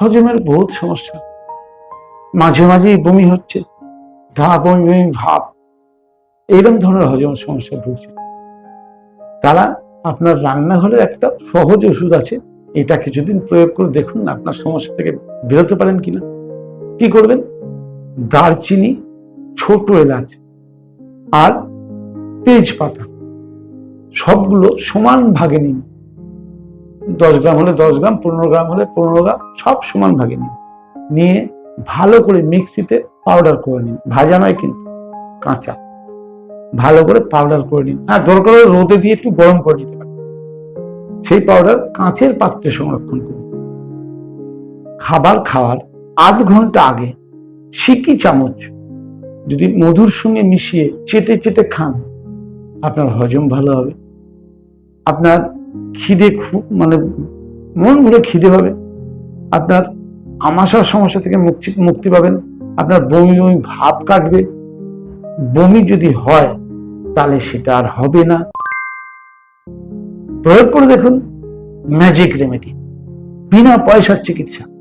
হজমের বহুত সমস্যা। মাঝে মাঝেই বমি হচ্ছে ধা বমি বমি ভাব, এইরকম ধরনের হজমের সমস্যা ভুগছে। তারা আপনার রান্নাঘরের একটা সহজ ওষুধ আছে, এটা কিছুদিন প্রয়োগ করে দেখুন আপনার সমস্যা থেকে বেরোতে পারেন কিনা। কি করবেন? দারচিনি, ছোট এলাচ আর তেজপাতা, সবগুলো সমান ভাগে নিন। দশ গ্রাম হলে দশ গ্রাম, পনেরো গ্রাম হলে পনেরো গ্রাম, সব সমান ভাগে নিন। নিয়ে ভালো করে মিক্সিতে পাউডার করে নিন। ভাজা নয় কিন্তু, কাঁচা। ভালো করে পাউডার করে নিন। হ্যাঁ দরকার হলে রোদে দিয়ে একটু গরম করে নিতে পারেন। সেই পাউডার কাঁচের পাত্রে সংরক্ষণ করুন। খাবার খাওয়ার আধ ঘণ্টা আগে সিকি চামচ যদি মধুর সঙ্গে মিশিয়ে চেটে চেটে খান, আপনার হজম ভালো হবে। আপনার খিদে মানে মন খিদে হবে। আপনার আমাশার সমস্যা থেকে মুক্তি মুক্তি পাবেন। আপনার বমি বমি ভাব কাটবে। বমি যদি হয়, তাহলে সেটা আর হবে না। প্রয়োগ করে দেখুন ম্যাজিক রেমেডি। বিনা পয়সার চিকিৎসা।